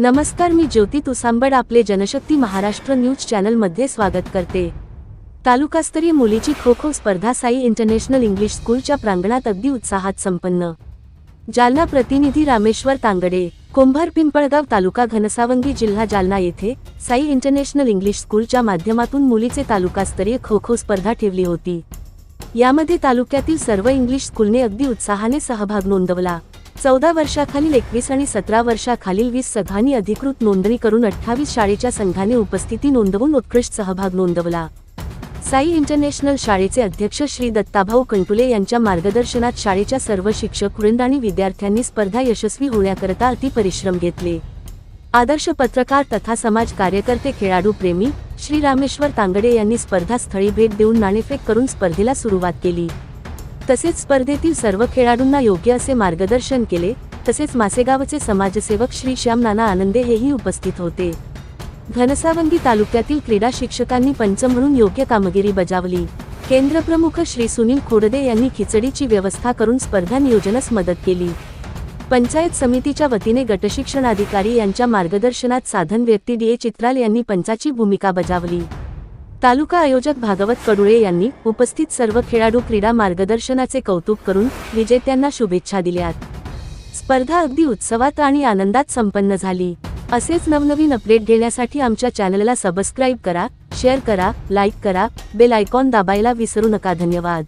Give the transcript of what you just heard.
नमस्कार मी ज्योती तुसांबड आपले जनशक्ती महाराष्ट्र न्यूज चॅनलमध्ये स्वागत करते. तालुकास्तरीय मुलीची खो खो स्पर्धा साई इंटरनॅशनल इंग्लिश स्कूलच्या प्रांगणात अगदी उत्साहात संपन्न. जालना प्रतिनिधी रामेश्वर तांगडे कुंभार पिंपळगाव तालुका घनसावंगी जिल्हा जालना येथे साई इंटरनॅशनल इंग्लिश स्कूलच्या माध्यमातून मुलीचे तालुकास्तरीय खो खो स्पर्धा ठेवली होती. यामध्ये तालुक्यातील सर्व इंग्लिश स्कूलने अगदी उत्साहाने सहभाग नोंदवला. चौदा वर्षाखालील एकवीस आणि सतरा वर्षाखालील वीस संघांनी अधिकृत नोंदणी करून अठ्ठावीस शाळेच्या संघाने उपस्थिती नोंदवून उत्कृष्ट सहभाग नोंदवला. साई इंटरनॅशनल शाळेचे अध्यक्ष श्री दत्ताभाऊ कंटुले यांच्या मार्गदर्शनात शाळेच्या सर्व शिक्षक वृंद आणि विद्यार्थ्यांनी स्पर्धा यशस्वी होण्याकरता अतिपरिश्रम घेतले. आदर्श पत्रकार तथा समाज कार्यकर्ते खेळाडू प्रेमी श्री रामेश्वर तांगडे यांनी स्पर्धास्थळी भेट देऊन नाणेफेक करून स्पर्धेला सुरुवात केली. तसेच स्पर्धेतील सर्व खेळाडूंना योग्य असे मार्गदर्शन केले तसेच मासेगावचे समाजसेवक श्री श्याम नाना आनंदे हेही उपस्थित होते. घनसावंगी तालुक्यातील क्रीडा शिक्षकांनी पंच म्हणून योग्य कामगिरी बजावली. केंद्रप्रमुख श्री सुनील खोडदे यांनी खिचडीची व्यवस्था करून स्पर्धा नियोजनास मदत केली. पंचायत समितीच्या वतीने गटशिक्षणाधिकारी यांच्या मार्गदर्शनात साधन व्यक्ती डी ए चित्राल यांनी पंचाची भूमिका बजावली. तालुका आयोजक भागवत कडुळे यांनी उपस्थित सर्व खेळाडू क्रीडा मार्गदर्शनाचे कौतुक करून विजेत्यांना शुभेच्छा दिल्यात स्पर्धा अगदी उत्सवात आणि आनंदात संपन्न झाली. असेच नवनवीन अपडेट घेण्यासाठी आमच्या चॅनलला सबस्क्राईब करा शेअर करा लाईक करा बेल आयकॉन दाबायला विसरू नका. धन्यवाद.